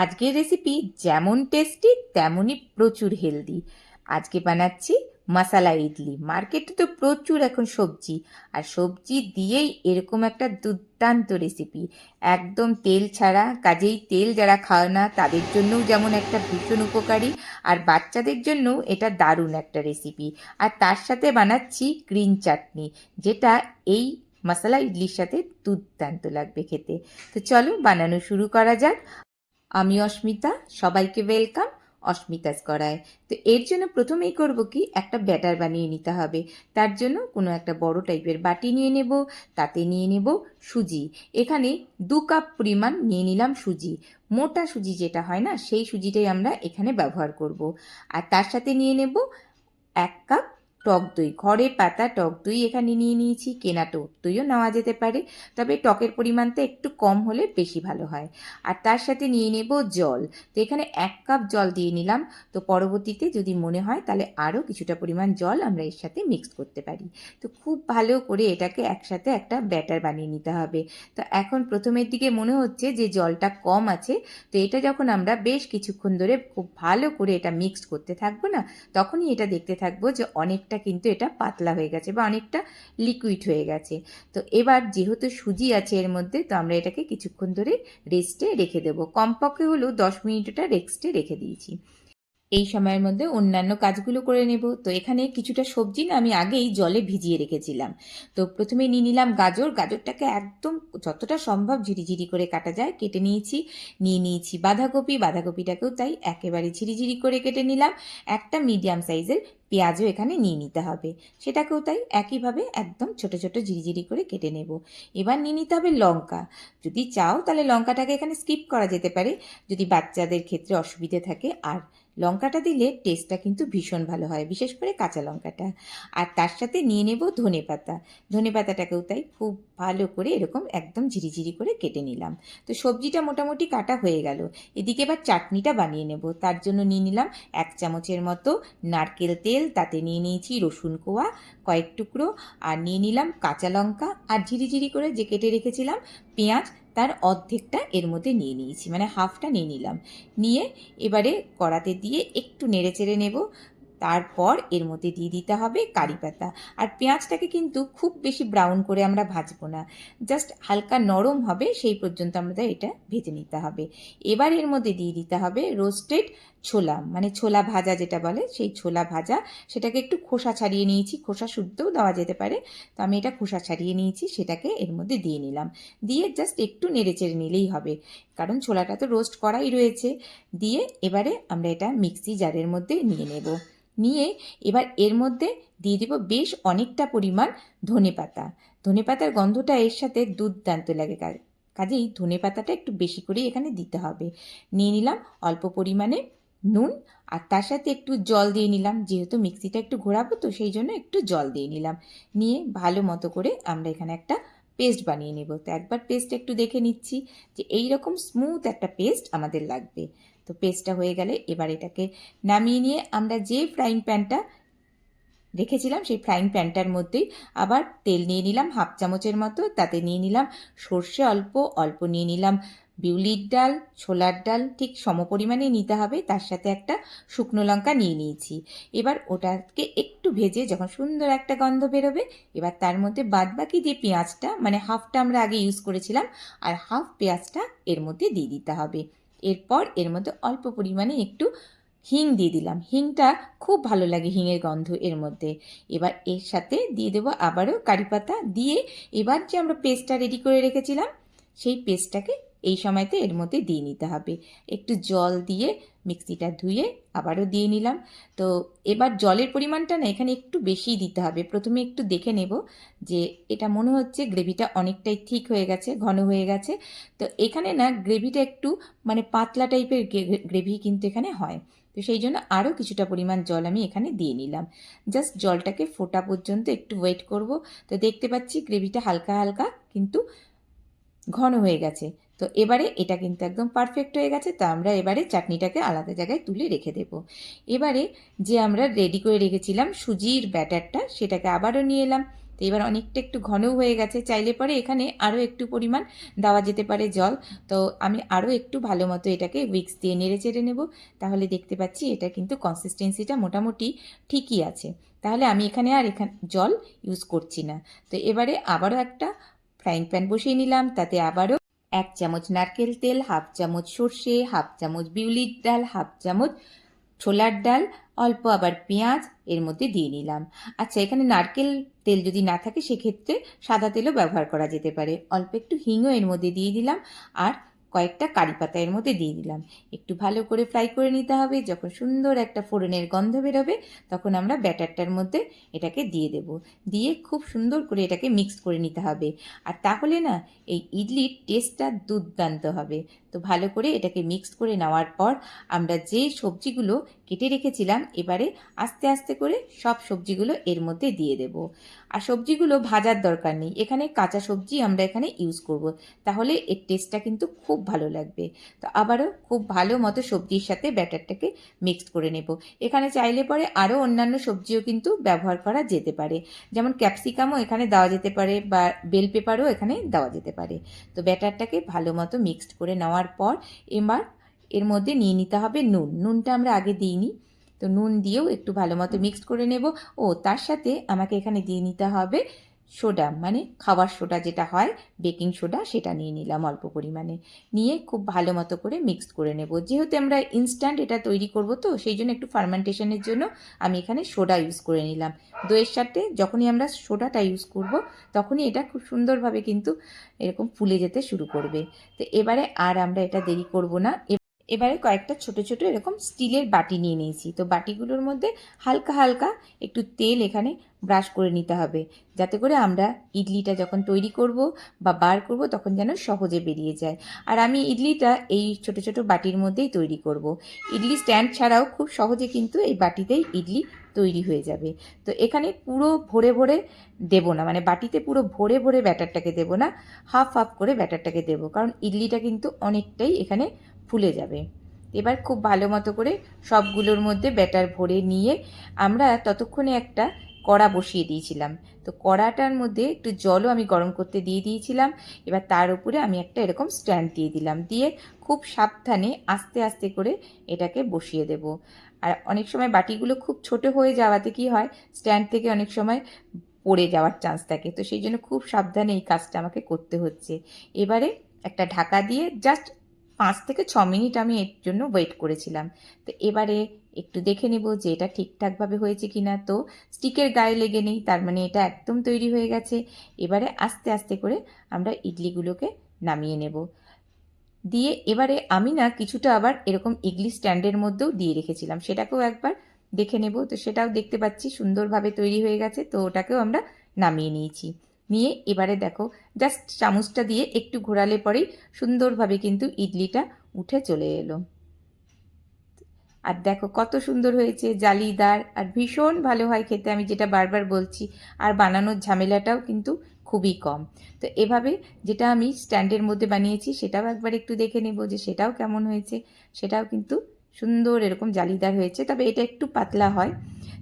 আজকের রেসিপি যেমন টেস্টি তেমনই প্রচুর হেলদি আজকে বানাচ্ছি মশালা ইডলি মার্কেটে তো প্রচুর এখন সবজি। আর সবজি দিয়েই এরকম একটা দুর্দান্ত রেসিপি একদম তেল ছাড়া, কাজেই তেল যারা খায় না, তাদের জন্যও যেমন একটা ভীষণ উপকারী। আর বাচ্চাদের জন্যও এটা দারুণ একটা রেসিপি আর তার সাথে বানাচ্ছি গ্রিন চাটনি যেটা এই মশলা ইডলির সাথে দুর্দান্ত লাগবে খেতে। তো চলো বানানো শুরু করা যাক। আমি অস্মিতা, সবাইকে ওয়েলকাম অস্মিতাস করায় তো এর জন্য প্রথমেই করব কি, একটা ব্যাটার বানিয়ে নিতে হবে। তার জন্য কোনো একটা বড় টাইপের বাটি নিয়ে নেব, তাতে নিয়ে নেব সুজি। এখানে দু কাপ পরিমাণ নিয়ে নিলাম সুজি। মোটা সুজি যেটা হয় না, সেই সুজিটাই আমরা এখানে ব্যবহার করব। আর তার সাথে নিয়ে নেব এক কাপ টক দই। ঘরে পাতা, টক দই এখানে নিয়ে নিয়েছি, কেনা টক দইও নেওয়া যেতে পারে, তবে টকের পরিমাণটা একটু কম হলে বেশি ভালো হয়। আর তার সাথে নিয়ে নেব জল। তো এখানে এক কাপ জল দিয়ে নিলাম। তো পরবর্তীতে যদি মনে হয় তাহলে আরও কিছুটা পরিমাণ জল আমরা এর সাথে মিক্স করতে পারি। তো খুব ভালো করে এটাকে একসাথে একটা ব্যাটার বানিয়ে নিতে হবে। তো এখন প্রথমের দিকে মনে হচ্ছে যে জলটা কম আছে। তো এটা যখন আমরা বেশ কিছুক্ষণ ধরে খুব ভালো করে এটা মিক্সড করতে থাকব না, তখনই এটা দেখতে থাকব যে অনেকটা কিন্তু এটা পাতলা হয়ে গেছে বা অনেকটা লিকুইড হয়ে গেছে। তো এবার যেহেতু সুজি আছে এর মধ্যে, তো আমরা এটাকে কিছুক্ষণ ধরে রেস্টে রেখে দেবো। কমপক্ষে হলেও দশ মিনিট এটা রেস্টে রেখে দিয়েছি। এই সময়ের মধ্যে অন্যান্য কাজগুলো করে নেব। তো এখানে কিছুটা সবজি না আমি আগেই জলে ভিজিয়ে রেখেছিলাম। তো প্রথমে নিয়ে নিলাম গাজর। গাজরটাকে একদম যতটা সম্ভব ঝিরিঝিরি করে কাটা যায়, কেটে নিয়েছি। নিয়ে নিয়েছি বাঁধাকপি। বাঁধাকপিটাকেও তাই একেবারে ঝিরিঝিরি করে কেটে নিলাম। একটা মিডিয়াম সাইজের পেঁয়াজও এখানে নিয়ে নিতে হবে। সেটাকেও তাই একইভাবে একদম ছোট ছোট ঝিরিঝিরি করে কেটে নেব। এবার নিয়ে নিতে হবে লঙ্কা। যদি চাও তাহলে লঙ্কাটাকে এখানে স্কিপ করা যেতে পারে। যদি বাচ্চাদের ক্ষেত্রে অসুবিধে থাকে আর লঙ্কাটা দিলে টেস্টটা কিন্তু ভীষণ ভালো হয়, বিশেষ করে কাঁচা লঙ্কাটা। আর তার সাথে নিয়ে নেব ধনে পাতা। ধনে পাতাটাকেও তাই খুব ভালো করে এরকম একদম ঝিরিঝিরি করে কেটে নিলাম। তো সবজিটা মোটামুটি কাটা হয়ে গেল। এদিকে এবার চাটনিটা বানিয়ে নেব। তার জন্য নিয়ে নিলাম এক চামচের মতো নারকেল তেল, তাতে নিয়ে নিয়েছি রসুন কোয়া, কয়েক টুকরো। আর নিয়ে নিলাম কাঁচা লঙ্কা। আর ঝিরিঝিরি করে যে কেটে রেখেছিলাম পেঁয়াজ তার অর্ধেকটা এর মধ্যে নিয়ে নিয়েছি মানে হাফটা নিয়ে নিলাম। নিয়ে এবারে কড়াতে দিয়ে একটু নেড়ে চেড়ে নেব। তারপর এর মধ্যে দিয়ে দিতে হবে কারি পাতা। আর পেঁয়াজটাকে কিন্তু খুব বেশি ব্রাউন করে আমরা ভাজবো না। জাস্ট হালকা নরম হবে, সেই পর্যন্ত আমাদের এটা ভেজে নিতে হবে। এবার এর মধ্যে দিয়ে দিতে হবে রোস্টেড ছোলা। মানে ছোলা ভাজা যেটা বলে, সেই ছোলা ভাজা। সেটাকে একটু খোসা ছাড়িয়ে নিয়েছি। খোসা শুদ্ধও দেওয়া যেতে পারে। তো আমি এটা খোসা ছাড়িয়ে নিয়েছি, সেটাকে এর মধ্যে দিয়ে নিলাম। দিয়ে জাস্ট একটু নেড়ে চেড়ে নিলেই হবে। কারণ ছোলাটা তো রোস্ট করাই রয়েছে। দিয়ে এবারে আমরা এটা মিক্সি জারের মধ্যে নিয়ে নেব। নিয়ে এবার এর মধ্যে দিয়ে দেবো বেশ অনেকটা পরিমাণ ধনে পাতা। ধনে পাতার গন্ধটা এর সাথে দুর্দান্ত লাগে কাজেই ধনে পাতাটা একটু বেশি করেই এখানে দিতে হবে। নিয়ে নিলাম অল্প পরিমাণে নুন আর তার সাথে একটু জল দিয়ে নিলাম, যেহেতু মিক্সিটা একটু ঘোরাবো তো সেই জন্য একটু জল দিয়ে নিলাম। নিয়ে ভালো মতো করে আমরা এখানে একটা পেস্ট বানিয়ে নেব। তো একবার পেস্ট একটু দেখে নিচ্ছি যে এই রকম স্মুথ একটা পেস্ট আমাদের লাগবে। তো পেস্টটা হয়ে গেলে এবার এটাকে নামিয়ে নিয়ে আমরা যে ফ্রাইং প্যানটা রেখেছিলাম, সেই ফ্রাইং প্যানটার মধ্যেই আবার তেল নিয়ে নিলাম, হাফ চামচের মতো, তাতে নিয়ে নিলাম সর্ষে অল্প অল্প নিয়ে নিলাম বিউলির ডাল, ছোলার ডাল ঠিক সমপরিমাণে নিতে হবে। তার সাথে একটা শুকনো লঙ্কা নিয়ে নিয়েছি। এবার ওটাকে একটু ভেজে যখন সুন্দর একটা গন্ধ বেরোবে, এবার তার মধ্যে বাদবাকি যে পেঁয়াজটা মানে হাফটা আমরা আগে ইউজ করেছিলাম, আর হাফ পেঁয়াজটা এর মধ্যে দিয়ে দিতে হবে। এরপর এর মধ্যে অল্প পরিমাণে একটু হিং দিয়ে দিলাম। হিংটা খুব ভালো লাগে হিঙের গন্ধ এর মধ্যে। এবার এর সাথে দিয়ে দেবো আবারও কারি পাতা দিয়ে এবার যে আমরা পেস্টটা রেডি করে রেখেছিলাম, সেই পেস্টটাকে এই সময়তে এর মধ্যে দিয়ে নিতে হবে। একটু জল দিয়ে মিক্সিটা ধুয়ে আবারও দিয়ে নিলাম। তো এবার জলের পরিমাণটা না এখানে একটু বেশিই দিতে হবে। প্রথমে একটু দেখে নেব যে এটা মনে হচ্ছে গ্রেভিটা অনেকটাই ঠিক হয়ে গেছে, ঘন হয়ে গেছে। তো এখানে না গ্রেভিটা একটু মানে পাতলা টাইপের গ্রেভি কিন্তু এখানে হয়। তো সেই জন্য আরও কিছুটা পরিমাণ জল আমি এখানে দিয়ে নিলাম। জাস্ট জলটাকে ফোটা পর্যন্ত একটু ওয়েট করব। তো দেখতে পাচ্ছি গ্রেভিটা হালকা হালকা কিন্তু ঘন হয়ে গেছে। তো এবারে এটা কিন্তু একদম পারফেক্ট হয়ে গেছে, তো আমরা এবারে চাটনিটাকে আলাদা জায়গায় তুলে রেখে দেব। এবারে যে আমরা রেডি করে রেখেছিলাম সুজির ব্যাটারটা, সেটাকে আবারও নিয়ে এলাম। তো এবার অনেকটা একটু ঘনও হয়ে গেছে, চাইলে পরে এখানে আরও একটু পরিমাণ দেওয়া যেতে পারে জল। তো আমি আরও একটু ভালো মতো এটাকে উইক্স দিয়ে নেড়ে চেড়ে নেব। তাহলে দেখতে পাচ্ছি এটা কিন্তু কনসিস্টেন্সিটা মোটামুটি ঠিকই আছে। তাহলে আমি এখানে আর এখানে, জল ইউজ করছি না। তো এবারে আবারও একটা ফ্রাইং প্যান বসিয়ে নিলাম, তাতে আবারও এক চামচ নারকেল তেল, হাফ চামচ সর্ষে, হাফ চামচ বিউলির ডাল, হাফ চামচ ছোলার ডাল, অল্প আবার পেঁয়াজ, এর মধ্যে দিয়ে নিলাম। আচ্ছা এখানে নারকেল তেল যদি না থাকে, সেক্ষেত্রে সাদা তেলও ব্যবহার করা যেতে পারে। অল্প একটু হিংও এর মধ্যে দিয়ে দিলাম। আর কয়েকটা কারি পাতা এর মধ্যে দিয়ে দিলাম। একটু ভালো করে ফ্রাই করে নিতে হবে। যখন সুন্দর একটা ফোড়নের গন্ধ বেরোবে, তখন আমরা ব্যাটারটার মধ্যে এটাকে দিয়ে দেব। দিয়ে খুব সুন্দর করে এটাকে মিক্স করে নিতে হবে। আর তাহলে না, এই ইডলির টেস্টটা দুর্দান্ত হবে। তো ভালো করে এটাকে মিক্সড করে নেওয়ার পর আমরা যে সবজিগুলো কেটে রেখেছিলাম, এবারে আস্তে আস্তে করে সব সবজিগুলো এর মধ্যে দিয়ে দেব। আর সবজিগুলো ভাজার দরকার নেই। এখানে কাঁচা সবজি আমরা এখানে ইউজ করব। তাহলে এর টেস্টটা কিন্তু খুব ভালো লাগবে। তো আবারও খুব ভালো মতো সবজির সাথে ব্যাটারটাকে মিক্সড করে নেব। এখানে চাইলে পরে আরও অন্যান্য সবজিও কিন্তু ব্যবহার করা যেতে পারে। যেমন ক্যাপসিকামও এখানে দেওয়া যেতে পারে বা বেল পেপারও এখানে দেওয়া যেতে পারে। তো ব্যাটারটাকে ভালো মতো মিক্সড করে নেওয়ার পর এবার এর মধ্যে নিয়ে নিতে হবে নুন। নুনটা আমরা আগে দিইনি। তো নুন দিয়েও একটু ভালো মতো মিক্সড করে নেব। ও, তার সাথে আমাকে এখানে দিয়ে নিতে হবে সোডা মানে খাবার সোডা যেটা হয়, বেকিং সোডা, সেটা নিয়ে নিলাম অল্প পরিমাণে। নিয়ে খুব ভালো মতো করে মিক্সড করে নেব। যেহেতু আমরা ইনস্ট্যান্ট এটা তৈরি করব তো, সেই জন্য একটু ফার্মেন্টেশনের জন্য আমি এখানে সোডা ইউজ করে নিলাম। দইয়ের সাথে যখনই আমরা সোডাটা ইউজ করব, তখনই এটা খুব সুন্দরভাবে কিন্তু এরকম ফুলে যেতে শুরু করবে। তো এবারে আর আমরা এটা দেরি করব না। এবারে কয়েকটা ছোট ছোট এরকম স্টিলের বাটি নিয়ে নিয়েছি। তো বাটিগুলোর মধ্যে হালকা হালকা একটু তেল এখানে ব্রাশ করে নিতে হবে। যাতে করে আমরা ইডলিটা যখন তৈরি করব বা বার করব তখন যেন সহজে বেরিয়ে যায়। আর আমি ইডলিটা এই ছোট ছোট বাটির মধ্যেই তৈরি করব। ইডলি স্ট্যান্ড ছাড়াও খুব সহজে কিন্তু এই বাটিতেই ইডলি তৈরি হয়ে যাবে। তো এখানে পুরো ভরে ভরে দেবো না মানে বাটিতে পুরো ভরে ভরে ব্যাটারটাকে দেবো না, হাফ হাফ করে ব্যাটারটাকে দেবো। কারণ ইডলিটা কিন্তু অনেকটাই এখানে ফুলে যাবে। এবার খুব ভালো মতো করে সবগুলোর মধ্যে ব্যাটার ভরে নিয়ে আমরা ততক্ষণে একটা কড়া বসিয়ে দিয়েছিলাম। তো কড়াটার মধ্যে একটু জলও আমি গরম করতে দিয়ে দিয়েছিলাম। এবার তার উপরে আমি একটা এরকম স্ট্যান্ড দিয়ে দিলাম। দিয়ে খুব সাবধানে আস্তে আস্তে করে এটাকে বসিয়ে দেব। আর অনেক সময় বাটিগুলো খুব ছোট হয়ে যাওয়াতে কি হয়, স্ট্যান্ড থেকে অনেক সময় পড়ে যাওয়ার চান্স থাকে। তো সেই জন্য খুব সাবধানে এই কাজটা আমাকে করতে হচ্ছে। এবারে একটা ঢাকা দিয়ে জাস্ট পাঁচ থেকে ছ মিনিট আমি এর জন্য ওয়েট করেছিলাম। তো এবারে একটু দেখে নেব যে এটা ঠিকঠাকভাবে হয়েছে কি না তো স্টিকের গায়ে লেগে নেই, তার মানে এটা একদম তৈরি হয়ে গেছে। এবারে আস্তে আস্তে করে আমরা ইডলিগুলোকে নামিয়ে নেব। দিয়ে এবারে আমি না কিছুটা আবার এরকম ইডলি স্ট্যান্ডের মধ্যেও দিয়ে রেখেছিলাম। সেটাকেও একবার দেখে নেব। তো সেটাও দেখতে পাচ্ছি, সুন্দরভাবে তৈরি হয়ে গেছে। তো ওটাকেও আমরা নামিয়ে নিয়েছি। নিয়ে এবারে দেখো জাস্ট চামচটা দিয়ে একটু ঘোরালে পরেই সুন্দরভাবে কিন্তু ইডলিটা উঠে চলে এলো। আর দেখো কত সুন্দর হয়েছে, জালিদার, আর ভীষণ ভালো হয় খেতে, আমি যেটা বারবার বলছি। আর বানানোর ঝামেলাটাও কিন্তু খুবই কম। তো এভাবে যেটা আমি স্ট্যান্ডের মধ্যে বানিয়েছি, সেটাও একবার একটু দেখে নেব যে সেটাও কেমন হয়েছে। সেটাও কিন্তু সুন্দর এরকম জালিদার হয়েছে, তবে এটা একটু পাতলা হয়।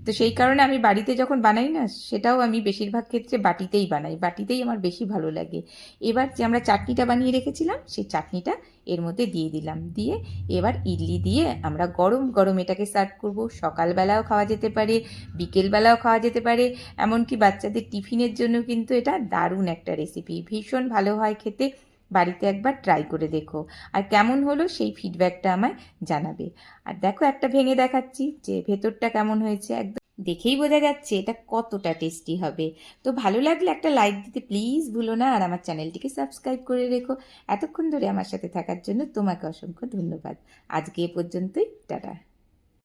তো সেই কারণে আমি বাড়িতে যখন বানাই না, সেটাও আমি বেশিরভাগ ক্ষেত্রে বাটিতেই বানাই। বাটিতেই আমার বেশি ভালো লাগে। এবার যে আমরা চাটনিটা বানিয়ে রেখেছিলাম, সেই চাটনিটা এর মধ্যে দিয়ে দিলাম। দিয়ে এবার ইডলি দিয়ে আমরা গরম গরম এটাকে সার্ভ করব। সকালবেলাও খাওয়া যেতে পারে, বিকেলবেলাও খাওয়া যেতে পারে। এমনকি বাচ্চাদের টিফিনের জন্য কিন্তু এটা দারুণ একটা রেসিপি ভীষণ ভালো হয় খেতে। বাড়িতে একবার ট্রাই করে দেখো। আর কেমন হলো সেই ফিডব্যাকটা আমায় জানাবে। আর দেখো একটা ভেঙে দেখাচ্ছি যে ভেতরটা কেমন হয়েছে একদম। দেখেই বোঝা যাচ্ছে এটা কতটা টেস্টি হবে। তো ভালো লাগলে একটা লাইক দিতে প্লিজ ভুলো না। আর আমার চ্যানেলটিকে সাবস্ক্রাইব করে রেখো। এতক্ষণ ধরে আমার সাথে থাকার জন্য তোমাকে অসংখ্য ধন্যবাদ। আজকে এ পর্যন্তই। টাটা।